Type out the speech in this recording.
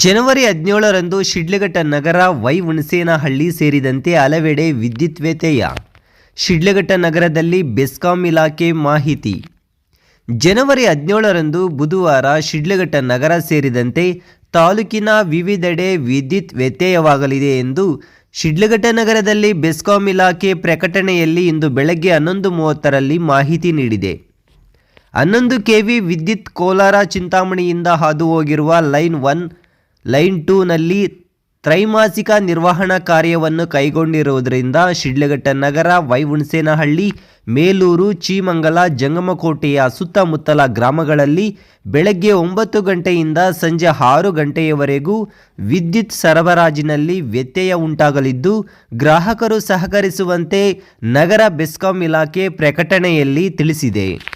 ಜನವರಿ ಹದಿನೇಳರಂದು ಶಿಡ್ಲಘಟ್ಟ ನಗರ Y Hunasenahalli ಸೇರಿದಂತೆ ಹಲವೆಡೆ ವಿದ್ಯುತ್ ವ್ಯತ್ಯಯ. ಶಿಡ್ಲಘಟ್ಟ ನಗರದಲ್ಲಿ ಬೆಸ್ಕಾಂ ಇಲಾಖೆ ಮಾಹಿತಿ. ಜನವರಿ ಹದಿನೇಳರಂದು ಬುಧವಾರ ಶಿಡ್ಲಘಟ್ಟ ನಗರ ಸೇರಿದಂತೆ ತಾಲೂಕಿನ ವಿವಿಧೆಡೆ ವಿದ್ಯುತ್ ವ್ಯತ್ಯಯವಾಗಲಿದೆ ಎಂದು ಶಿಡ್ಲಘಟ್ಟ ನಗರದಲ್ಲಿ ಬೆಸ್ಕಾಂ ಇಲಾಖೆ ಪ್ರಕಟಣೆಯಲ್ಲಿ ಇಂದು ಬೆಳಗ್ಗೆ ಹನ್ನೊಂದು ಮೂವತ್ತರಲ್ಲಿ ಮಾಹಿತಿ ನೀಡಿದೆ. ಹನ್ನೊಂದು ಕೆವಿ ವಿದ್ಯುತ್ ಕೋಲಾರ ಚಿಂತಾಮಣಿಯಿಂದ ಹಾದು ಹೋಗಿರುವ ಲೈನ್ ಒನ್ ಲೈನ್ ಟೂನಲ್ಲಿ ತ್ರೈಮಾಸಿಕ ನಿರ್ವಹಣಾ ಕಾರ್ಯವನ್ನು ಕೈಗೊಂಡಿರುವುದರಿಂದ ಶಿಡ್ಲಘಟ್ಟ ನಗರ ವೈಹುಣಸೇನಹಳ್ಳಿ ಮೇಲೂರು, ಚೀಮಂಗಲ, ಜಂಗಮಕೋಟೆಯ ಸುತ್ತಮುತ್ತಲ ಗ್ರಾಮಗಳಲ್ಲಿ ಬೆಳಗ್ಗೆ ಒಂಬತ್ತು ಗಂಟೆಯಿಂದ ಸಂಜೆ ಆರು ಗಂಟೆಯವರೆಗೂ ವಿದ್ಯುತ್ ಸರಬರಾಜಿನಲ್ಲಿ ವ್ಯತ್ಯಯ ಉಂಟಾಗಲಿದ್ದು, ಗ್ರಾಹಕರು ಸಹಕರಿಸುವಂತೆ ನಗರ ಬೆಸ್ಕಾಂ ಇಲಾಖೆ ಪ್ರಕಟಣೆಯಲ್ಲಿ ತಿಳಿಸಿದೆ.